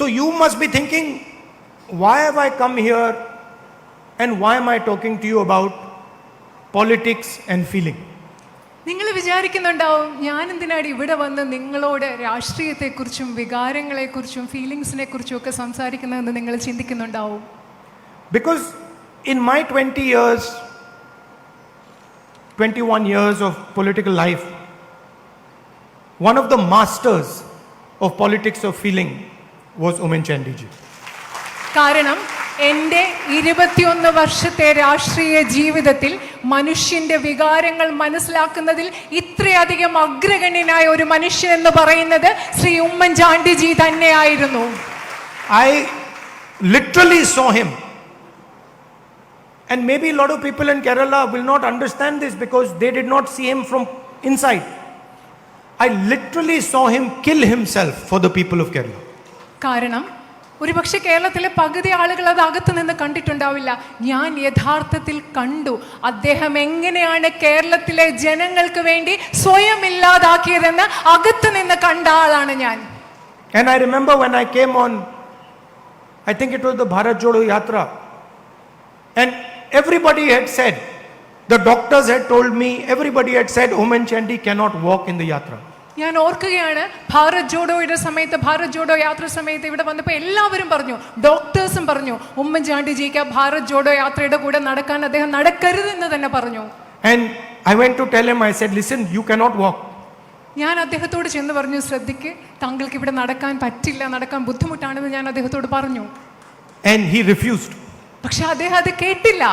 So you must be thinking, why have I come here and why am I talking to you about politics and feeling? നിങ്ങൾ വിചാരിക്കുന്നുണ്ടാവും ഞാൻ എന്തിനാണ് ഇവിടെ വന്ന് നിങ്ങളോട് രാഷ്ട്രീയത്തെക്കുറിച്ചും വികാരങ്ങളെക്കുറിച്ചും ഫീലിങ്സിനെ കുറിച്ചും ഒക്കെ സംസാരിക്കുന്നതെന്ന് നിങ്ങൾ ചിന്തിക്കുന്നുണ്ടാവും Because in my 20 years, 21 years of political life, one of the masters of politics of feeling was Omen Chandiji. കാരണം എന്റെ ഇരുപത്തിയൊന്ന് വർഷത്തെ രാഷ്ട്രീയ ജീവിതത്തിൽ മനുഷ്യന്റെ വികാരങ്ങൾ മനസ്സിലാക്കുന്നതിൽ ഇത്രയധികം അഗ്രഗണ്യനായ ഒരു മനുഷ്യൻ എന്ന് പറയുന്നത് ശ്രീ ഉമ്മൻചാണ്ടിജി തന്നെയായിരുന്നു I literally saw him. And maybe a lot of people in Kerala will not understand this because they did not see him from inside. I literally saw him kill himself for the people of Kerala. കാരണം ഒരുപക്ഷെ കേരളത്തിലെ പകുതി ആളുകൾ അത് അകത്ത് നിന്ന് കണ്ടിട്ടുണ്ടാവില്ല ഞാൻ യഥാർത്ഥത്തിൽ കണ്ടു അദ്ദേഹം എങ്ങനെയാണ് കേരളത്തിലെ ജനങ്ങൾക്ക് വേണ്ടി സ്വയം ഇല്ലാതാക്കിയതെന്ന് അകത്തു നിന്ന് കണ്ട ആളാണ് ഞാൻ And I remember when I came on, I think it was the Bharat Jodo Yatra, and everybody had said, the doctors had told me, everybody had said, Oman Chandi cannot walk in the Yatra. ഞാൻ ഓർക്കുകയാണ് ഭാരത് ജോഡോയുടെ സമയത്ത് ഭാരത് ജോഡോ യാത്ര സമയത്ത് ഇവിടെ വന്നപ്പോൾ എല്ലാവരും പറഞ്ഞു ഡോക്ടേഴ്സും പറഞ്ഞു ഉമ്മൻചാണ്ടി ജിക്ക് ഭാരത് ജോഡോ യാത്രയുടെ കൂടെ നടക്കാൻ അദ്ദേഹം നടക്കരുതെന്ന് തന്നെ പറഞ്ഞു. And I went to tell him, I said, listen you cannot walk ഞാൻ അദ്ദേഹത്തോട് ചെന്ന് പറഞ്ഞു ശ്രദ്ധിക്ക് താങ്കൾക്ക് ഇവിടെ നടക്കാൻ പറ്റില്ല നടക്കാൻ ബുദ്ധിമുട്ടാണെന്ന് ഞാൻ അദ്ദേഹത്തോട് പറഞ്ഞു. ആൻഡ് ഹി റിഫ്യൂസ്ഡ് പക്ഷെ അദ്ദേഹം അത് കേട്ടില്ല.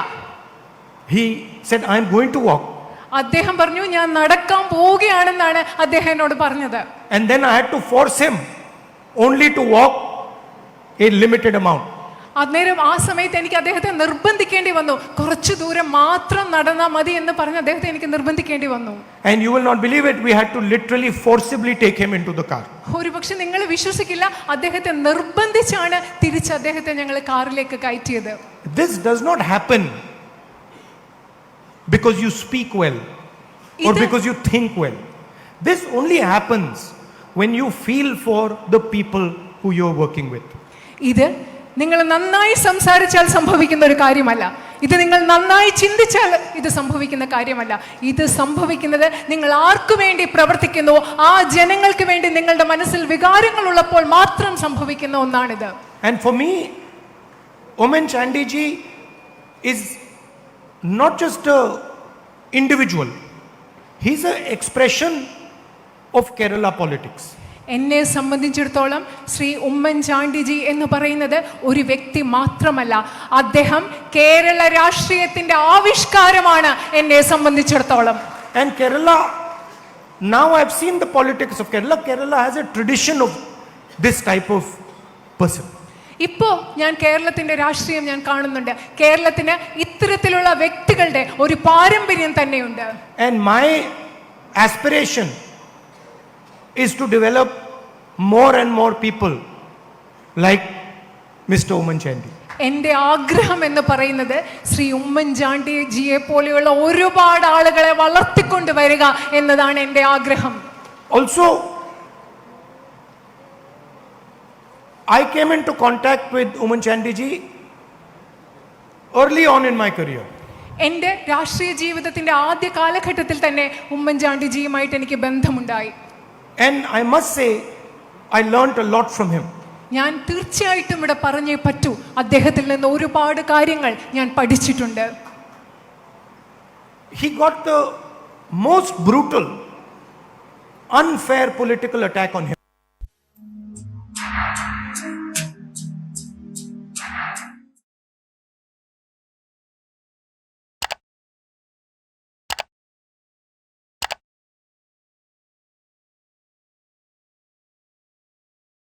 He said I am going to walk. അദ്ദേഹം പറഞ്ഞു ഞാൻ നടക്കാൻ പോവുകയാണെന്നാണ് അദ്ദേഹം എന്നോട് പറഞ്ഞത് And then I had to force him only to walk a limited amount. അന്നേരം ആ സമയത്ത് എനിക്ക് അദ്ദേഹത്തെ നിർബന്ധിക്കേണ്ടി വന്നു കുറച്ചു ദൂരം മാത്രം നടന്നാൽ മതി എന്ന് പറഞ്ഞ് അദ്ദേഹത്തെ എനിക്ക് നിർബന്ധിക്കേണ്ടി വന്നു And you will not believe it, we had to literally forcibly take him into the car. ഒരുപക്ഷെ നിങ്ങൾ വിശ്വസിക്കില്ല അദ്ദേഹത്തെ നിർബന്ധിച്ചാണ് തിരിച്ച് അദ്ദേഹത്തെ ഞങ്ങൾ കാറിലേക്ക് കയറ്റിയത് This does not happen because you speak well or Either- because you think well. This only happens when you feel for the people who you're working with. ഇത് നിങ്ങൾ നന്നായി സംസാരിച്ചാൽ സംഭവിക്കുന്ന ഒരു കാര്യമല്ല ഇത് നിങ്ങൾ നന്നായി ചിന്തിച്ചാൽ ഇത് സംഭവിക്കുന്ന കാര്യമല്ല ഇത് സംഭവിക്കുന്നത് നിങ്ങൾ ആർക്കു വേണ്ടി പ്രവർത്തിക്കുന്നു ആ ജനങ്ങൾക്ക് വേണ്ടി നിങ്ങളുടെ മനസ്സിൽ വികാരങ്ങൾ ഉള്ളപ്പോൾ മാത്രം സംഭവിക്കുന്ന ഒന്നാണിത് And for me, Omen Chandiji is not just a individual. He's an expression of Kerala politics. എന്നെ സംബന്ധിച്ചിടത്തോളം ശ്രീ ഉമ്മൻചാണ്ടിജി എന്ന് പറയുന്നത് ഒരു വ്യക്തി മാത്രമല്ല അദ്ദേഹം കേരള രാഷ്ട്രീയത്തിന്റെ ആവിഷ്കാരമാണ് എന്നെ സംബന്ധിച്ചിടത്തോളം And Kerala, now I've seen the politics of Kerala. Kerala has a tradition of this type of person. ഇപ്പോ ഞാൻ കേരളത്തിന്റെ രാഷ്ട്രീയം ഞാൻ കാണുന്നുണ്ട്. കേരളത്തിന് ഇത്തരത്തിലുള്ള വ്യക്തികളുടെ ഒരു പാരമ്പര്യം തന്നെയുണ്ട്. And my aspiration is to develop more and more people like mister Oommen Chandy എന്റെ ആഗ്രഹം എന്ന് പറയുന്നത് ശ്രീ ഉമ്മൻചാണ്ടി ജിയെ പോലെയുള്ള ഒരുപാട് ആളുകളെ വളർത്തിക്കൊണ്ട് വരിക എന്നതാണ് എന്റെ ആഗ്രഹം. Also, I came into contact with Oman Chandy ji early on in my career. എൻ്റെ രാഷ്ട്രീയ ജീവിതത്തിന്റെ ആദ്യ കാലഘട്ടത്തിൽ തന്നെ ഉമ്മൻചാണ്ടിജിയുമായിട്ട് എനിക്ക് ബന്ധമുണ്ടായി And I must say, I learnt a lot from him. ഞാൻ തീർച്ചയായിട്ടും ഇവിടെ പറഞ്ഞേ പറ്റൂ അദ്ദേഹത്തിൽ നിന്ന് ഒരുപാട് കാര്യങ്ങൾ ഞാൻ പഠിച്ചിട്ടുണ്ട് He got the most brutal, unfair political attack on him.